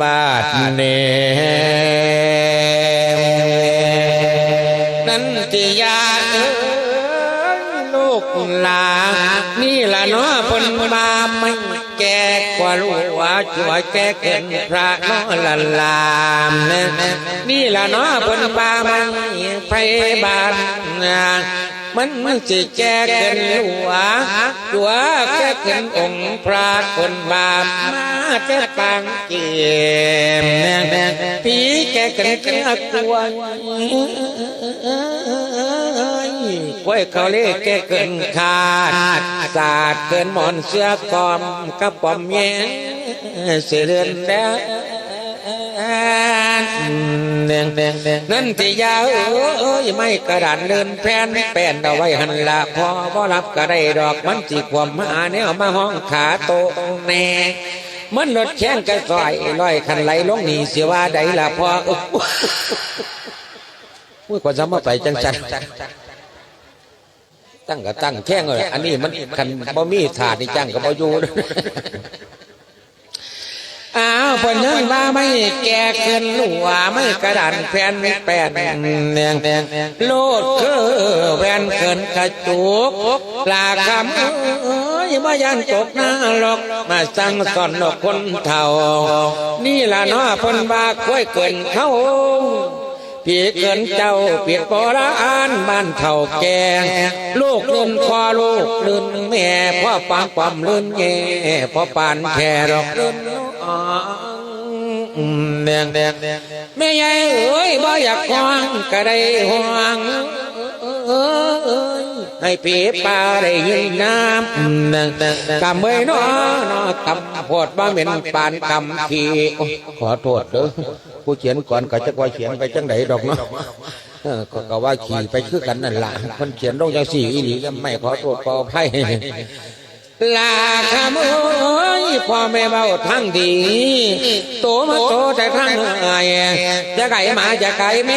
บาดเนนันติยาเอ้ยลูกหลานนี่ละเนาะเพิ่นมาไม่แก่กว่าลูกว่าจัวแก่เกินพระเนาะละลามนี่ละเนาะเพิ่นมาไม่ไพบาลน มันมันสิแก่เกินหลวจัวแก่เกินองค์พระคนบาปมาแต่ปางเกมปีแก่เกินกลัวกล้วยเขาเล่แก่เกินขาดสาดเกินหมอนเสื้อกอมกระป๋อมแย่เสือเรือนแล้ว แดงแดงแดงนั่นที่ยาเอ้ยไม่กระดานเดินแผ่นแป้นเอาไว้หันละพอบ่รับก็ได้ดอกมันจีความมาเนี่ยมาห้องขาโตแน่มันรถแข้งกระสอยลอยคันไหลลงนีเสียว่าใดละพออุ้ยกว่าจะมาไปจังจันตั้งก็ตั้งแข้งเลยอันนี้มันคันบ่มีถาดนี่จังก็บ่อยู่ อ้าวพนันว่าไม่แก่เกินหลัวไม่กระดานแผ่นแปดแดงแดงโลดคือแวนเกินกระจุกปลาคำเอ้ยมายันตกหน้าหลอกมาสั่งสอนหนกคนเท่า นี่ล่ะเนาะเพิ่นว่าค่อยเกินเขาพี่เกินเจ้าเปียกโบราณบ้านเท่าแก่ลูกลื่นคอลูกลื่นแม่พ่อปางความลื่นแง่พ่อปานแค่ดอกลื่นอ่อ แดงแดงแดงแม่ใหญ่เอ้ยบ่อยากห่วงก็ได้ห่วงเอ้ยให้ปีป่าได้ยินน้ำแดงแดงแดงกำไว้เนาะเนาะกำโพดบ่เหม็นปานกำขี้ขอโทษเด้อผู้เขียนก่อนก็จะว่าเขียนไปจังไดดอกเนาะก็ก็ว่าขี่ไปคือกันนั่นล่ะคนเขียนลงจังสี่อีหลีก็ไม่ขอโทษขออภัย ลาขโมยพ่อแม่เบาทั้งดีโตมาโตแต่ทั้งเอ้ยจะไก่มาจะไก่แม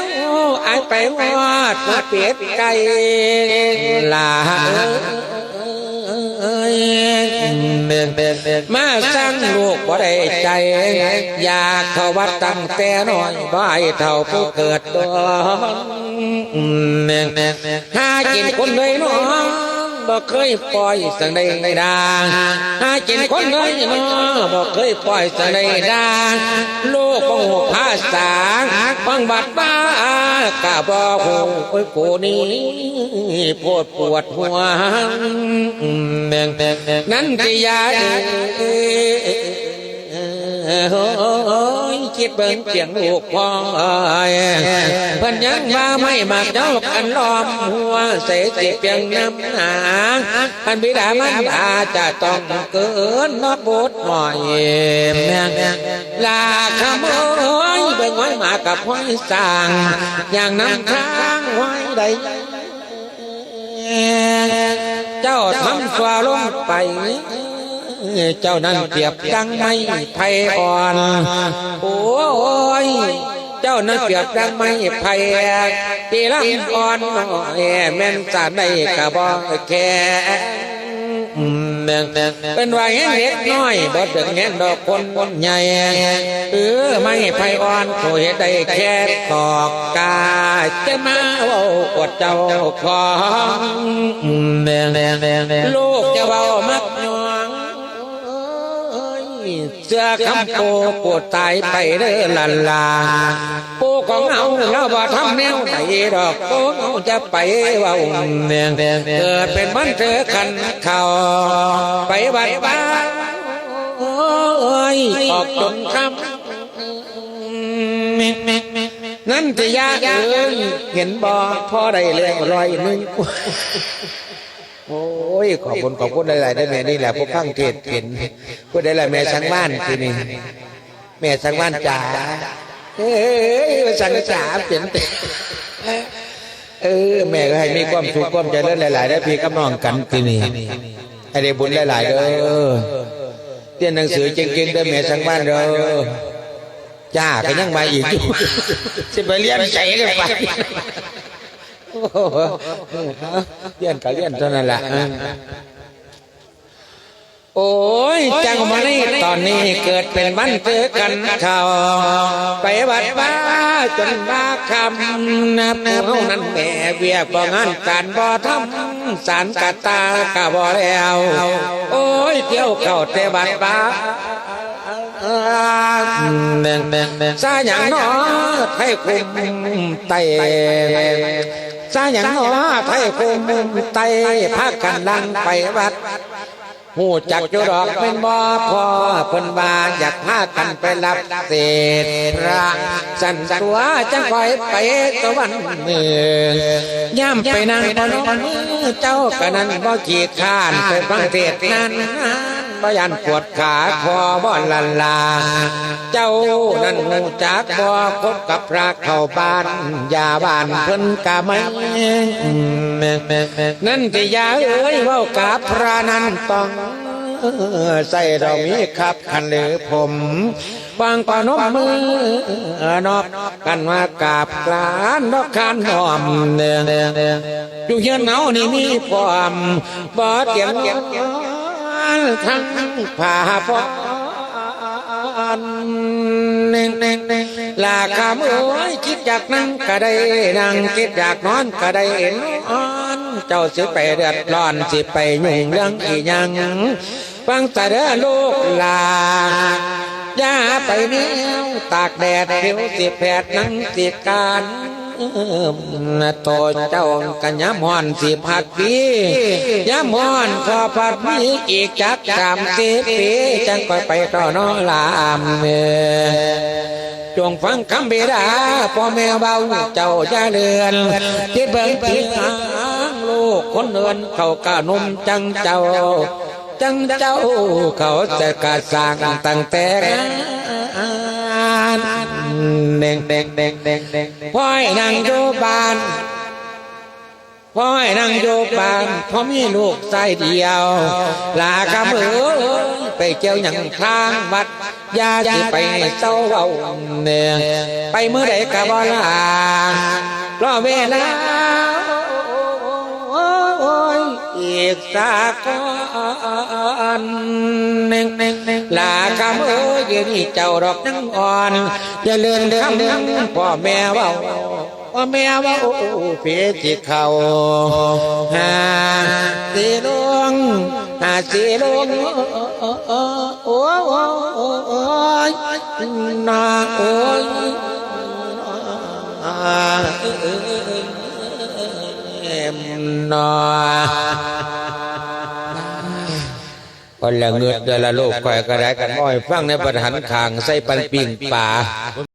วอายไปวาดมาเปียดไก่ลาเอ้ยมาสร้างลูกบ่ได้ใจ อยากเข้าวัดตั้งแต่น้อยบ่ให้เท่าผู้เกิดดอนหากินคนเลยน้อง บ่เคยปล่อยสังใดใดาหากินคนเลยน้องบ่เคยปล่อยสังใดดาลูกบ่หูภาษาฟังบัดบ้ากะบ่หูโอ้ยกูนี่ปวดปวดหัวแดงแดงนั่นที่ยาโอ้ คิดเบิ่งเสียงลูกพ่อเอ้ยเพิ่นยังว่าไม่มักเจ้ากันล้อมหัวเสียสิเพียงน้ำหนาอันบิดามันดาจะต้องเกินนอกบทหน่อยแม่ลาขโมยเบิ่งไว้มากับห้สร้าง อย่างน้ำทางไว้ใดเจ้าทำฟ้าลงไป เจ้านั้นเปรียบดังไม่ไผ่อ่อน โอ้ยเจ้านั้นเปรียบดังไม่ไผ่ตีลำอ่อนแม่นสาในกระบอกแค่เป็นว่าแห้งเล็กน้อยบ่ถึงแห้งดอกคนคนใหญ่เออไม่ไผอ่อนโคเหตุได้แค่ตอกกาจะมาเว้าอดเจ้าของลูกจะเว้ามัก เสื้อคำโปปวดตายไปเด้อลันลาปูของเอาเราบ่ทำแนวไหนดอกปูเอาจะไปว่าเกิดเป็นมันเธอขันเข่าไปวัดบ้านโอ้ยออกจนคำนั่นที่ยากเอ้ยเห็นบ่พ่อได้เรื่องร้อยหนึ่ง ยขอบคุณขอบคุณหลายๆได้แม่นี่แหละพวกข้างเทศเห็นพูดได้หลายแม่สังบ้านทีนี่แม่สังบ้านจ๋าเอ้ยสังจ๋าเปลี่ยนเออแม่ก็ให้มีความสุขความเจริญหลายๆได้พี่กับน้องกันทีนี่ให้ได้บุญหลายๆเด้อเรียนหนังสือเก่งๆได้แม่สังบ้านเด้อจ้าก็ยังมาอีกอยู่สิไปเรียนใจกันไป เลี้ยนก็เลี้ยนเท่านั้นแหละโอ้ยจังมานี่ตอนนี้เกิดเป็นวันเจอกันเขาไปวัดบ้าจนบ้าคำนับเฮานั้นแม่เวียบ่งานการบ่ทำสารกะตากะบ่แล้ว โอ้ยเที่ยวเข้าแต่วัดบ้าเน่งเน่งเน่งซาหยังน้อไทยคุมไต ซาหยังน้อไทยคุมไตพากันลังไปวัดหูจักจุดอกเป็นบ่พอเพิ่นว่าอยากพากันไปรับเศษพระสันตัวจังคอยไปตะวันมือย่ำไปนั่งพนมือเจ้าก็นั้นบ่ขีดข้านไปฟังเทศน์นั้น บ่ยันปวดขาคอบ่ลันลา เจ้านั้นหูจักบ่คบกับพระเข้าบ้านยาบ้านเพิ่นกะไม่นั่นที่ยาเอ้ยเว้ากับพระนั้นต้องใส่เรามีขับคันหรือผมบางปานมมือนอบกันมากราบกลานนอกคานหอมเนียอยู่เฮียนเนานี่มีพร้อมบ่เตรีย มทั้งผ้าพร้อมเน่งเน่งเน่งลาคำเอ้ยคิดอยากนั่งก็ได้นั่งคิดอยากนอนก็ได้นอนเจ้าสิไปเดือดร้อนสิไปยุ่งเรื่องอีหยังฟังแต่เด้อลูกหลานอย่าไปเนี้ยวตากแดดเขียวสิแผดนั่งสิการ โตเจ้ากันย้ำหอนสิพัดปีย้ำหอนขอพัดมีอีกจักสามสิบปีจังไปไปต่อนอลามเมจงฟังคำเบดาพ่อแม่เบาเจ้าจะเลือนที่เบิ่งปีหางลูกคนเดินเขากะนุ่มจังเจ้า จังเจ้าเขาจะกะสร้างตั้งแต่ พ่อยนั่งอยู่บ้านพ่อยนั่งอยู่บ้านเพราะมีลูกชายเดียว ลากระมือไปเจ้าอย่างทางวัดยาสิไปเจ้าเบาเนี่ยไปเมื่อใดกะบ่ลารอเวลา กสักก่อนหนึ่งหนึ่งหลาคำเอ้ยเดี๋ยวนี้เจ้าดอกนังอ่อนอย่าเลื่อนเดือนเดือนพ่อแม่ว่าพ่อแม่ว่าโอ้เพียจิเขาหาสีลวงหาสีลวงโอ้โอ้โอ้ยนาโอ้ยเอ็มนอ คนละเงือดเดือละโลกคอยกระไรกันอ้อย ฟังในประหันขางใส่ปันปิ่งป่า